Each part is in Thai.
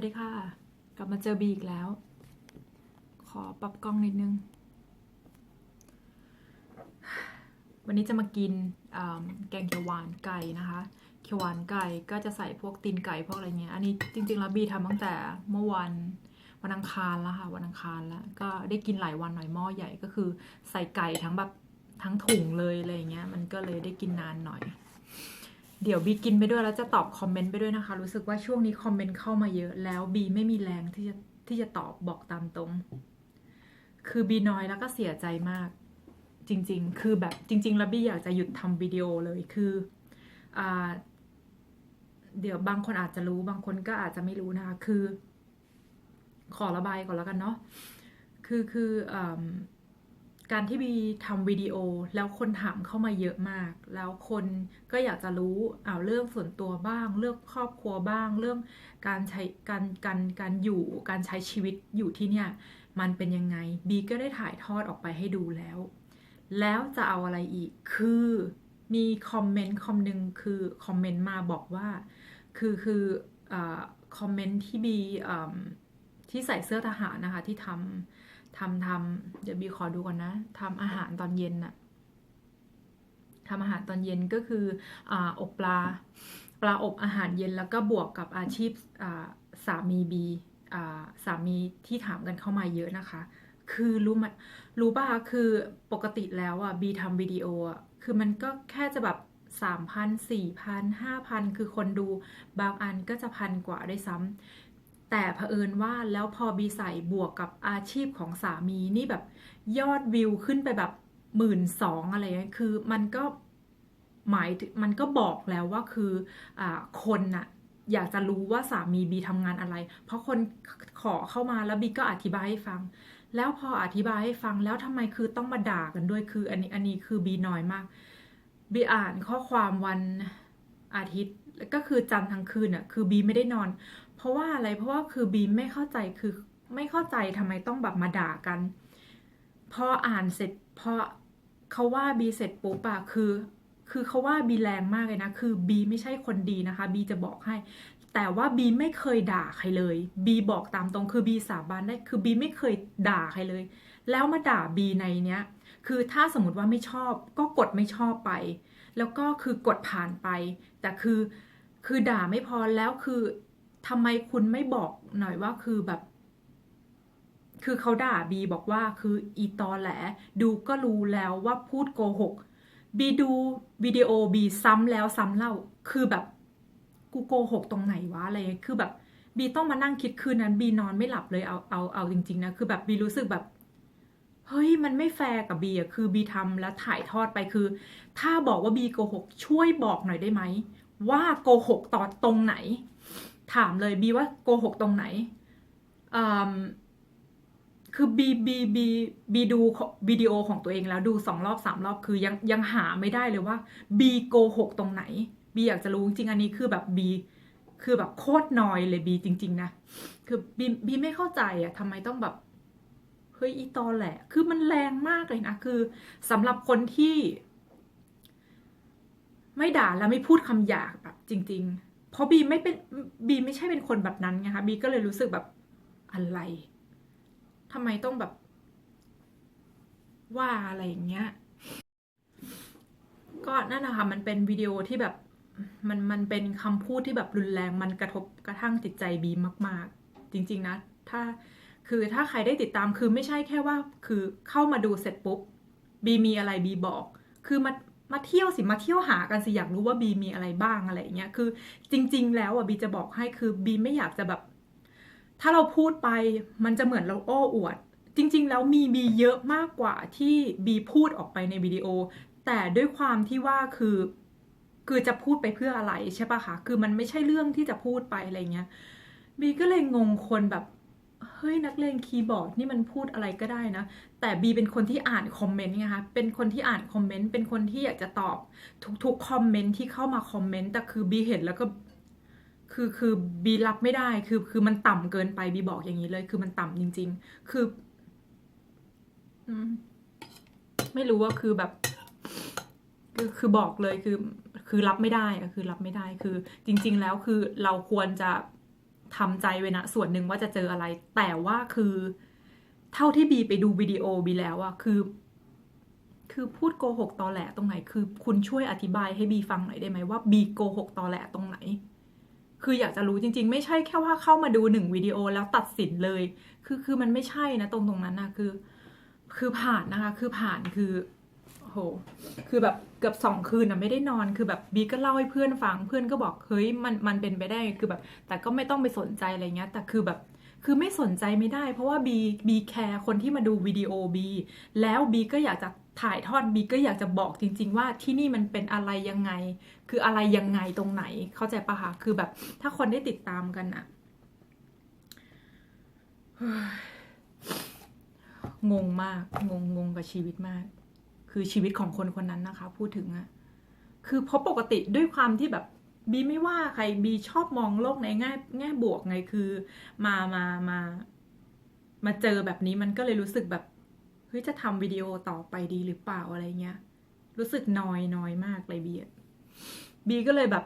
วัสดีค่ะ กลับมาเจอบีอีกแล้ว ขอปรับกล้องนิดนึง วันนี้จะมากินแกงเขียวหวานไก่นะคะ เขียวหวานไก่ก็จะใส่พวกตีนไก่พวกอะไรเงี้ย อันนี้จริงๆแล้วบีทำตั้งแต่เมื่อวันวันอังคารแล้วค่ะ วันอังคารแล้ว ก็ได้กินหลายวันหน่อยหม้อใหญ่ก็คือ ใส่ไก่ทั้งแบบทั้งถุงเลยอะไรเงี้ย มันก็เลยได้กินนานหน่อย เดี๋ยวบีกินไปด้วยแล้วจะตอบคอมเมนต์ไปด้วยนะคะ รู้สึกว่าช่วงนี้คอมเมนต์เข้ามาเยอะแล้วบีไม่มีแรงที่จะที่จะตอบบอกตามตรง คือบีน้อยแล้วก็เสียใจมาก จริง ๆ คือแบบจริง ๆ แล้วบีอยากจะหยุดทำวิดีโอเลยคืออเดี๋ยวบางคนอาจจะรู้บางคนก็อาจจะไม่รู้นะคะ คือ ขอระบายก่อนแล้วกันเนาะคือคืออ การที่บีทำวิดีโอแล้วคนถามเข้ามาเยอะมาก แล้วคนก็อยากจะรู้เอาเรื่องส่วนตัวบ้าง เรื่องครอบครัวบ้าง เรื่องการใช้การการการอยู่การใช้ชีวิตอยู่ที่เนี่ยมันเป็นยังไงบีก็ได้ถ่ายทอดออกไปให้ดูแล้ว แล้วจะเอาอะไรอีกคือมีคอมเมนต์คอมนึงคือคอมเมนต์มาบอกว่า คือคือคอมเมนต์ที่บีที่ใส่เสื้อทหารนะคะที่ทำ ทำทำเดี๋ยวบีขอดูก่อนนะทำอาหารตอนเย็นน่ะทำอาหารตอนเย็นก็คืออ่าอบปลา ปลาอบอาหารเย็นแล้วก็บวกกับอาชีพอ่าสามีบีอ่าสามีที่ถามกันเข้ามาเยอะนะคะ คือรู้ไหมรู้ป่ะคะคือปกติแล้วอะบีทำวิดีโออะคือมันก็แค่จะแบบสามพันสี่พันห้าพันคือคนดูบางอันก็จะพันกว่าด้วยซ้ำ แต่เผอิญว่าแล้วพอบีใส่บวกกับอาชีพของสามีนี่แบบยอดวิวขึ้นไปแบบหมื่นสองอะไรเงี้ยคือมันก็หมายมันก็บอกแล้วว่าคืออคนน่ะอยากจะรู้ว่าสามีบีทำงานอะไร เพราะคนขอเข้ามาแล้วบีก็อธิบายให้ฟัง แล้วพออธิบายให้ฟังแล้วทำไมคือต้องมาด่ากันด้วยคืออันนี้อันนี้คือบีน้อยมากบีอ่านข้อความวันอาทิตย์ก็คือจันทร์ทั้งคืนอะคือบีไม่ได้นอน เพราะว่าอะไรเพราะว่าคือบีไม่เข้าใจคือไม่เข้าใจทำไมต้องแบบมาด่ากัน พออ่านเสร็จพอเขาว่าบีเสร็จปุ๊บอะคือ คือเขาว่าบีแรงมากเลยนะ คือบีไม่ใช่คนดีนะคะบีจะบอกให้ แต่ว่าบีไม่เคยด่าใครเลยบีบอกตามตรงคือบีสาบานได้คือบีไม่เคยด่าใครเลย แล้วมาด่าบีในเนี้ย คือถ้าสมมติว่าไม่ชอบก็กดไม่ชอบไป แล้วก็คือกดผ่านไป แต่คือคือด่าไม่พอแล้วคือ ทำไมคุณไม่บอกหน่อยว่าคือแบบ คือเขาด่าบีบอกว่าคืออีตอแหล ดูก็รู้แล้วว่าพูดโกหกบีดูวิดีโอบีซ้ำแล้วซ้ำเล่า คือแบบกูโกหกตรงไหนวะอะไรคือแบบบีต้องมานั่งคิดคืนนั้นบีนอนไม่หลับเลยเอาเอาเอาจริง ๆ นะ คือแบบบีรู้สึกแบบ เฮ้ยมันไม่แฟร์กับบีอะคือบีทำแล้วถ่ายทอดไปคือ ถ้าบอกว่าบีโกหกช่วยบอกหน่อยได้ไหมว่าโกหกตอนตรงไหน ถามเลยบีว่าโกหกตรงไหนคือบีบีบีบีดูวิดีโอของตัวเองแล้วดูสองรอบสามรอบคือยังยังหาไม่ได้เลยว่าบีโกหกตรงไหนบีอยากจะรู้จริงอันนี้คือแบบบีคือแบบโคตรนอยเลยบีจริง ๆ นะ คือบีบีไม่เข้าใจอะทำไมต้องแบบเฮ้ยอีตอแหละ คือมันแรงมากเลยนะ คือสำหรับคนที่ ไม่ด่าแล้วไม่พูดคำหยาบแบบจริง ๆ เพราะบีไม่เป็นบีไม่ใช่เป็นคนแบบนั้นไงคะบีก็เลยรู้สึกแบบอะไรทำไมต้องแบบ ว่าอะไรอย่างเงี้ย ก็นั่นนะคะมันเป็นวิดีโอที่แบบมันมันเป็นคำพูดที่แบบรุนแรงมันกระทบกระทั่งจิตใจบีมาก ๆ จริง ๆ นะ ถ้าคือถ้าใครได้ติดตามคือไม่ใช่แค่ว่า คือเข้ามาดูเสร็จปุ๊บบีมีอะไรบีบอก คือมา มาเที่ยวสิมาเที่ยวหากันสิอยากรู้ว่าบีมีอะไรบ้างอะไรเงี้ยคือจริง ๆ แล้วอะบีจะบอกให้คือบีไม่อยากจะแบบ ถ้าเราพูดไปมันจะเหมือนเราโอ้อวด จริง ๆ แล้วมีบีเยอะมากกว่าที่บีพูดออกไปในวิดีโอ แต่ด้วยความที่ว่าคือ คือจะพูดไปเพื่ออะไรใช่ปะคะคือมันไม่ใช่เรื่องที่จะพูดไปอะไรเงี้ยบีก็เลยงงคนแบบ เฮ้ยนักเลงคีย์บอร์ดนี่มันพูดอะไรก็ได้นะ แต่บีเป็นคนที่อ่านคอมเมนต์ไงคะเป็นคนที่อ่านคอมเมนต์เป็นคนที่อยากจะตอบทุกๆคอมเมนต์ที่เข้ามาคอมเมนต์แต่คือบีเห็นแล้วก็คือคือบีรับไม่ได้คือคือมันต่ำเกินไปบีบอกอย่างนี้เลย คือมันต่ำจริง ๆ คืออไม่รู้ว่าคือแบบคือคือบอกเลยคือคือรับไม่ได้อะคือรับไม่ได้คือจริง ๆ แล้วคือเราควรจะ ทำใจไว้นะส่วนหนึ่งว่าจะเจออะไร แต่ว่าคือเท่าที่บีไปดูวิดีโอบีแล้วอะคือ คือพูดโกหกตอแหลตรงไหน คือ คุณช่วยอธิบายให้บีฟังหน่อยได้ไหมว่าบีโกหกตอแหลตรงไหน คืออยากจะรู้จริง ๆ ไม่ใช่แค่ว่าเข้ามาดูหนึ่งวิดีโอแล้วตัดสินเลย คือคือมันไม่ใช่นะ ตรงตรงนั้นนะคือ คือผ่านนะคะ คือผ่านคือ โห คือแบบเกือบสองคืนนะไม่ได้นอน คือแบบบีก็เล่าให้เพื่อนฟัง เพื่อนก็บอกเฮ้ยมันมันเป็นไปได้ คือแบบ แต่ก็ไม่ต้องไปสนใจอะไรเงี้ย แต่คือแบบคือไม่สนใจไม่ได้ เพราะว่าบีบีแคร์คนที่มาดูวิดีโอบีแล้วบีก็อยากจะถ่ายทอดบีก็อยากจะบอกจริง ๆ ว่าที่นี่มันเป็นอะไรยังไง คืออะไรยังไงตรงไหน เข้าใจปะคะคือแบบ ถ้าคนได้ติดตามกันอะงงมาก งงงงกับชีวิตมาก คือชีวิตของคนคนนั้นนะคะ พูดถึงอะคือเพราะปกติด้วยความที่แบบบีไม่ว่าใครบีชอบมองโลกในแง่แง่บวกไงคือมามามามาเจอแบบนี้มันก็เลยรู้สึกแบบเฮ้ยจะทำวิดีโอต่อไปดีหรือเปล่าอะไรเงี้ย รู้สึกนอยนอยมากเลยบีบีก็เลยแบบ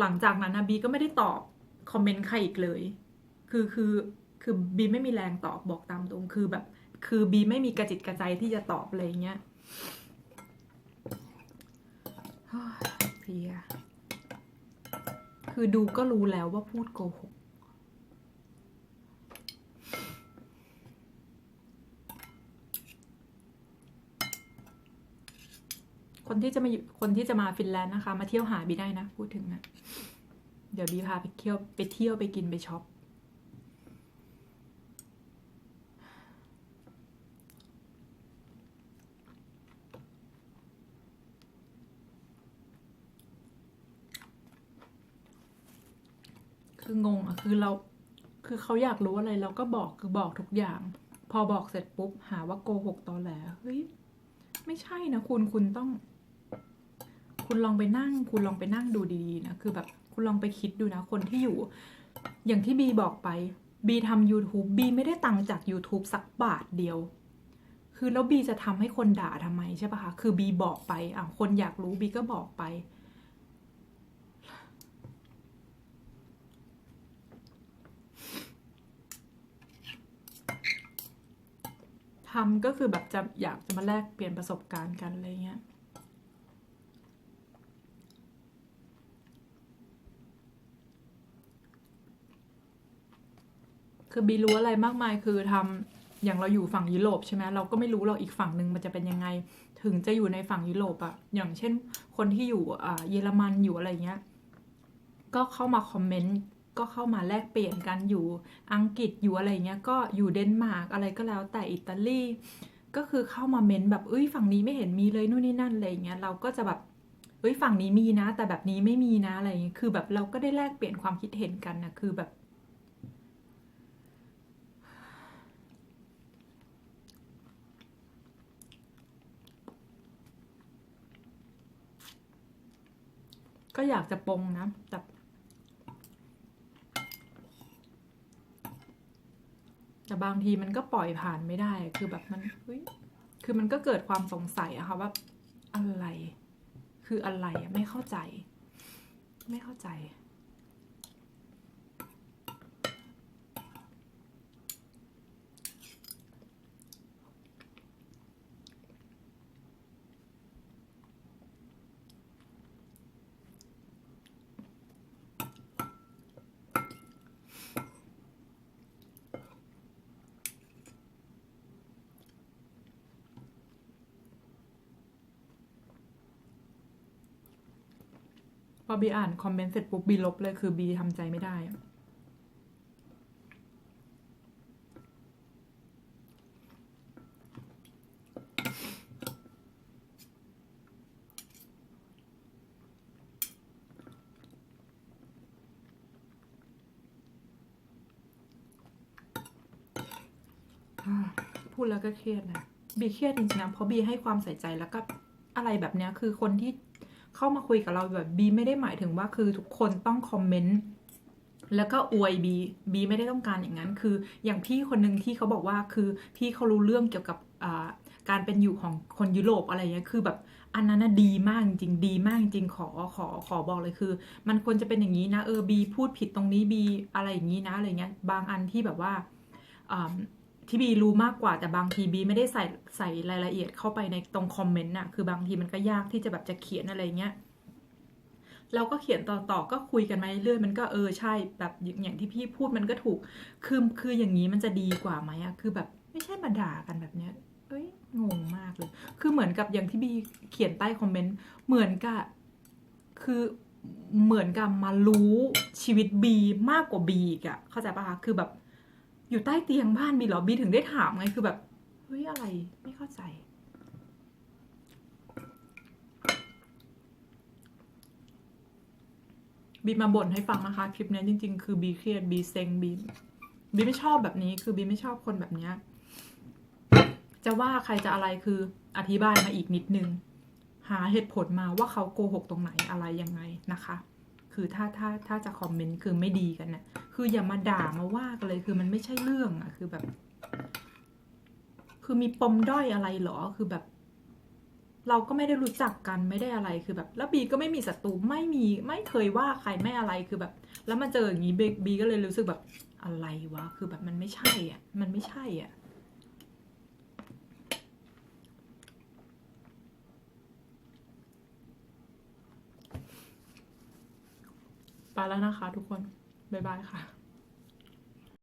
หลังจากนั้นนะบีก็ไม่ได้ตอบคอมเมนต์ใครอีกเลย คือคือคือบีไม่มีแรงตอบบอกตามตรงคือแบบ คือบีไม่มีกระจิตกระใจที่จะตอบอะไรเงี้ย เพียคือดูก็รู้แล้วว่าพูดโกหกคนที่จะมาคนที่จะมาฟินแลนด์นะคะ มาเที่ยวหาบีได้นะ พูดถึงนะ เดี๋ยวบีพาไปเที่ยวไปเที่ยวไปกินไปช็อป คืองงอะคือเราคือเขาอยากรู้อะไรเราก็บอกคือบอกทุกอย่าง พอบอกเสร็จปุ๊บ หาว่าโกหกตอแหลเฮ้ยไม่ใช่นะคุณคุณต้อง คุณลองไปนั่ง คุณลองไปนั่งดูดีๆนะคือแบบคุณลองไปคิดดูนะคนที่อยู่ อย่างที่บีบอกไปบีทำ YouTube บีไม่ได้ตังค์จาก YouTube สักบาทเดียว คือแล้วบีจะทำให้คนด่าทำไมใช่ปะคะ คือบีบอกไปอะคนอยากรู้บีก็บอกไป ทำก็คือแบบจะอยากจะมาแลกเปลี่ยนประสบการณ์กันอะไรเงี้ยคือบีรู้อะไรมากมายคือทำอย่างเราอยู่ฝั่งยุโรปใช่ไหมเราก็ไม่รู้เราอีกฝั่งหนึ่งมันจะเป็นยังไง ถึงจะอยู่ในฝั่งยุโรปอะอย่างเช่นคนที่อยู่เยอรมันอยู่อะไรเงี้ย ก็เข้ามาคอมเมนต์ ก็เข้ามาแลกเปลี่ยนกันอยู่อังกฤษอยู่อะไรเงี้ยก็อยู่เดนมาร์กอะไรก็แล้วแต่อิตาลีก็คือเข้ามาเมนแบบเอ้ยฝั่งนี้ไม่เห็นมีเลยนู่นนี่นั่นอะไรเงี้ยเราก็จะแบบเอ้ยฝั่งนี้มีนะ แต่แบบนี้ไม่มีนะอะไรเงี้ยคือแบบเราก็ได้แลกเปลี่ยนความคิดเห็นกันนะคือแบบก็อยากจะปรงนะ แต่ แต่ บางทีมันก็ปล่อยผ่านไม่ได้ คือแบบมันเฮ้ยคือมันก็เกิดความสงสัยอะค่ะว่าอะไร คืออะไรไม่เข้าใจ ไม่เข้าใจ พอบีอ่านคอมเมนต์เสร็จปุ๊บบีลบเลยคือบีทำใจไม่ได้อะพูดแล้วก็เครียดนะบีเครียดจริงๆนะเพราะบีให้ความใส่ใจแล้วก็อะไรแบบเนี้ยคือคนที่ เข้ามาคุยกับเราแบบบีไม่ได้หมายถึงว่าคือทุกคนต้องคอมเมนต์แล้วก็อวยบีบีไม่ได้ต้องการอย่างนั้น คืออย่างพี่คนหนึ่งที่เขาบอกว่าคือพี่เขารู้เรื่องเกี่ยวกับการเป็นอยู่ของคนยุโรปอะไรเงี้ยคือแบบอันนั้นน่ะดีมากจริงดีมากจริงขอขอขอบอกเลยคือ มันควรจะเป็นอย่างนี้นะเออบีพูดผิดตรงนี้บีอะไรอย่างนี้นะอะไรเงี้ยบางอันที่แบบว่า ที่บีรู้มากกว่าแต่บางทีบีไม่ได้ใส่ใส่รายละเอียดเข้าไปในตรงคอมเมนต์น่ะคือบางทีมันก็ยากที่จะแบบจะเขียนอะไรเงี้ยเราก็เขียนต่อๆก็คุยกันมาเรื่อยมันก็เออใช่แบบอย่างที่พี่พูดมันก็ถูกคือคืออย่างนี้มันจะดีกว่าไหมอะคือแบบไม่ใช่มาด่ากันแบบเนี้ยเอ้ยงงมากเลย คือเหมือนกับอย่างที่บีเขียนใต้คอมเมนต์เหมือนกับคือเหมือนกับมารู้ชีวิตบีมากกว่าบีอีกอะเข้าใจปะคะคือแบบ อยู่ใต้เตียงบ้านบีเหรอบีถึงได้ถามไงคือแบบเฮ้ยอะไรไม่เข้าใจ บีมาบ่นให้ฟังนะคะ คลิปนี้จริง ๆ คือบีเครียดบีเซ็งบีบีไม่ชอบแบบนี้ คือบีไม่ชอบคนแบบเนี้ยจะว่าใครจะอะไรคืออธิบายมาอีกนิดนึง หาเหตุผลมาว่าเขาโกหกตรงไหนอะไรยังไงนะคะ คือถ้าถ้าถ้าจะคอมเมนต์คือไม่ดีกันนะ่ะคืออย่ามาด่ามาว่ากันเลยคือมันไม่ใช่เรื่องอะ่ะคือแบบ คือมีปมด้อยอะไรเหรอคือแบบ เราก็ไม่ได้รู้จักกันไม่ได้อะไรคือแบบ แล้วบีก็ไม่มีศัตรูไม่มีไม่เคยว่าใครไม่อะไรคือแบบ แล้วมาเจออย่างนี้บีบีก็เลยรู้สึกแบบอะไรวะคือแบบมันไม่ใช่อะ มันไม่ใช่อะ ไปแล้วนะคะทุกคน บ๊ายบายค่ะ